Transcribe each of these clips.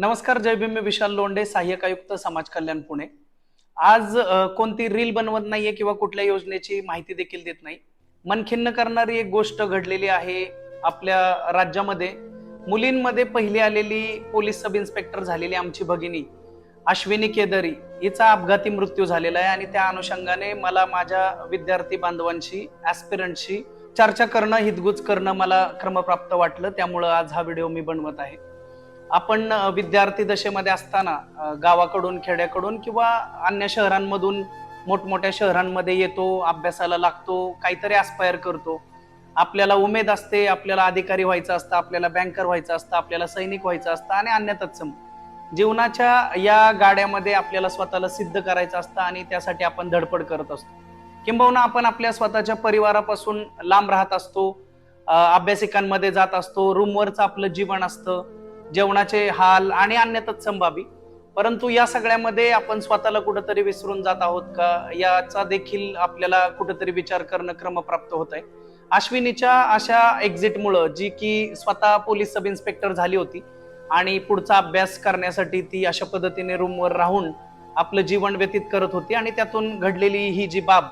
नमस्कार जय मी विशाल लोंडे सहाय्यक आयुक्त समाज कल्याण पुणे. आज कोणती रील बनवत नाहीये किंवा कुठल्या योजनेची माहिती देखील देत नाही. मन खिन्न करणारी एक गोष्ट घडलेली आहे आपल्या राज्यामध्ये. मुलींमध्ये पहिली आलेली पोलीस सब इन्स्पेक्टर झालेली आमची भगिनी अश्विनी केदरी हिचा अपघाती मृत्यू झालेला आहे आणि त्या अनुषंगाने मला माझ्या विद्यार्थी बांधवांशी ऍस्पिरंटशी चर्चा करणं हितगुज करणं मला क्रमप्राप्त वाटलं. त्यामुळं आज हा व्हिडिओ मी बनवत आहे. आपण विद्यार्थी दशेमध्ये असताना गावाकडून खेड्याकडून किंवा अन्य शहरांमधून मोठमोठ्या शहरांमध्ये येतो अभ्यासाला लागतो काहीतरी अस्पायर करतो. आपल्याला उमेद असते आपल्याला अधिकारी व्हायचं असतं आपल्याला बँकर व्हायचं असतं आपल्याला सैनिक व्हायचं असतं आणि अन्य तत्सम. जीवनाच्या या गाड्यामध्ये आपल्याला स्वतःला सिद्ध करायचं असतं आणि त्यासाठी आपण धडपड करत असतो. किंबहुना आपण आपल्या स्वतःच्या परिवारापासून लांब राहत असतो अभ्यासिकांमध्ये जात असतो रूमवरचं आपलं जीवन असतं. जेवणाचे हाल आणि अन्य तत्संभावी परंतु या सगळ्यामध्ये आपण स्वतःला कुठंतरी विसरून जात आहोत का? याचा देखील आपल्याला कुठंतरी विचार करणं क्रमप्राप्त होत आहे अश्विनीच्या अशा एक्झिटमुळं जी की स्वतः पोलीस सब इन्स्पेक्टर झाली होती आणि पुढचा अभ्यास करण्यासाठी ती अशा पद्धतीने रूमवर राहून आपलं जीवन व्यतीत करत होती आणि त्यातून घडलेली ही जी बाब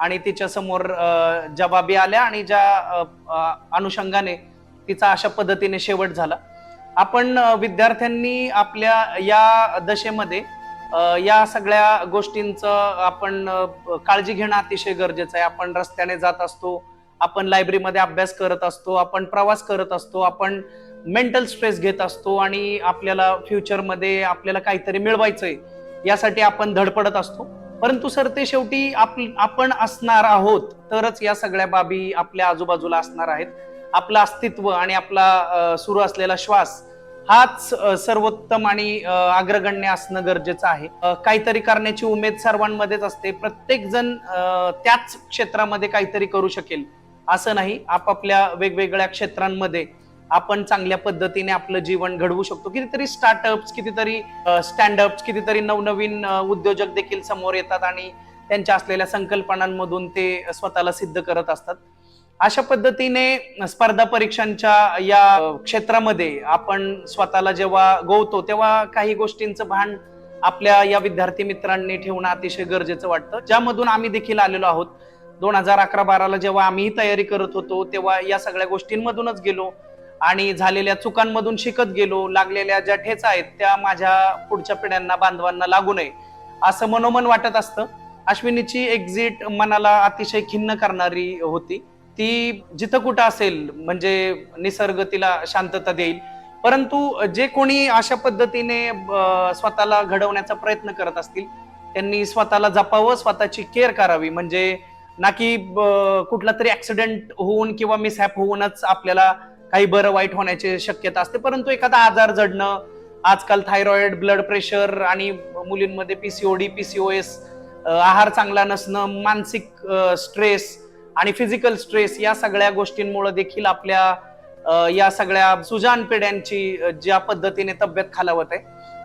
आणि तिच्या समोर ज्या बाबी आल्या आणि ज्या अनुषंगाने तिचा अशा पद्धतीने शेवट झाला. आपण विद्यार्थ्यांनी आपल्या या दशेमध्ये या सगळ्या गोष्टींचं आपण काळजी घेणं अतिशय गरजेचं आहे. आपण रस्त्याने जात असतो आपण लायब्ररीमध्ये अभ्यास करत असतो आपण प्रवास करत असतो आपण मेंटल स्ट्रेस घेत असतो आणि आपल्याला फ्युचरमध्ये आपल्याला काहीतरी मिळवायचंय यासाठी आपण धडपडत असतो. परंतु सर ते शेवटी आप आपण असणार आहोत तरच या सगळ्या बाबी आपल्या आजूबाजूला असणार आहेत. आपलं अस्तित्व आणि आपला सुरू असलेला श्वास हाच सर्वोत्तम आणि अग्रगण्य असणं गरजेचं आहे. काहीतरी करण्याची उमेद सर्वांमध्येच असते. प्रत्येक जण त्याच क्षेत्रामध्ये काहीतरी करू शकेल असं नाही. आपापल्या वेगवेगळ्या क्षेत्रांमध्ये आपण चांगल्या पद्धतीने आपलं जीवन घडवू शकतो. कितीतरी स्टार्टअप्स कितीतरी स्टँडअप्स कितीतरी नवनवीन उद्योजक देखील समोर येतात आणि त्यांच्या असलेल्या संकल्पनांमधून ते स्वतःला सिद्ध करत असतात. अशा पद्धतीने स्पर्धा परीक्षांच्या या क्षेत्रामध्ये आपण स्वतःला जेव्हा गोवतो तेव्हा काही गोष्टींचं भान आपल्या या विद्यार्थी मित्रांनी ठेवणं अतिशय गरजेचं वाटतं. ज्यामधून आम्ही देखील आलेलो आहोत. दोन हजार अकरा बाराला जेव्हा आम्ही तयारी करत होतो तेव्हा या सगळ्या गोष्टींमधूनच गेलो आणि झालेल्या चुकांमधून शिकत गेलो. लागलेल्या ज्या ठेचा आहेत त्या माझ्या पुढच्या पिढ्यांना बांधवांना लागू नये असं मनोमन वाटत असतं. अश्विनीची एक्झिट मनाला अतिशय खिन्न करणारी होती. ती जिथं कुठं असेल म्हणजे निसर्ग तिला शांतता देईल. परंतु जे कोणी अशा पद्धतीने स्वतःला घडवण्याचा प्रयत्न करत असतील त्यांनी स्वतःला जपावं स्वतःची केअर करावी. म्हणजे ना की कुठला तरी ऍक्सिडेंट होऊन किंवा मिसहॅप होऊनच आपल्याला काही बरं वाईट होण्याची शक्यता असते. परंतु एखादा आजार जडणं आजकाल थायरॉइड ब्लड प्रेशर आणि मुलींमध्ये पीसीओडी पीसीओएस आहार चांगला नसणं मानसिक स्ट्रेस आणि फिजिकल स्ट्रेस या सगळ्या गोष्टींमुळे देखील आपल्या या सगळ्या सुजान पिढ्यांची ज्या पद्धतीने तब्येत खालावत आहे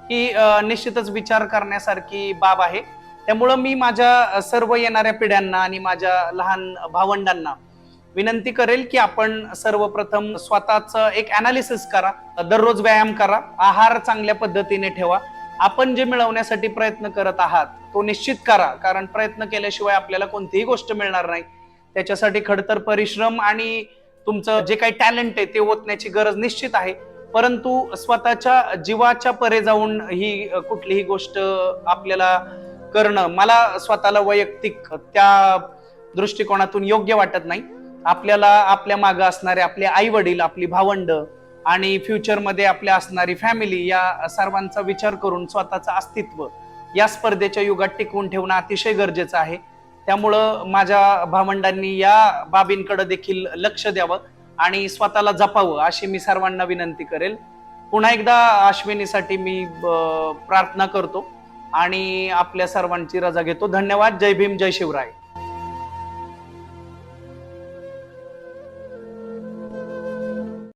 ही निश्चितच विचार करण्यासारखी बाब आहे. त्यामुळं मी माझ्या सर्व येणाऱ्या पिढ्यांना आणि माझ्या लहान भावंडांना विनंती करेल की आपण सर्वप्रथम स्वतःच एक अनालिसिस करा दररोज व्यायाम करा आहार चांगल्या पद्धतीने ठेवा. आपण जे मिळवण्यासाठी प्रयत्न करत आहात तो निश्चित करा कारण प्रयत्न केल्याशिवाय आपल्याला कोणतीही गोष्ट मिळणार नाही. त्याच्यासाठी खडतर परिश्रम आणि तुमचं जे काही टॅलेंट आहे ते ओतण्याची गरज निश्चित आहे. परंतु स्वतःच्या जीवाच्या परे जाऊन ही कुठलीही गोष्ट आपल्याला करणं मला स्वतःला वैयक्तिक त्या दृष्टिकोनातून योग्य वाटत नाही. आपल्याला आपल्या मागं असणारे आपले आई वडील आपली भावंड आणि फ्युचरमध्ये आपल्या असणारी फॅमिली या सर्वांचा विचार करून स्वतःचं अस्तित्व या स्पर्धेच्या युगात टिकवून ठेवणं अतिशय गरजेचं आहे. त्यामुळं माझ्या भावंडांनी या बाबींकडे देखील लक्ष द्यावं आणि स्वतःला जपावं अशी मी सर्वांना विनंती करेल. पुन्हा एकदा अश्विनीसाठी मी प्रार्थना करतो आणि आपल्या सर्वांची रजा घेतो. धन्यवाद. जय भीम जय शिवराय.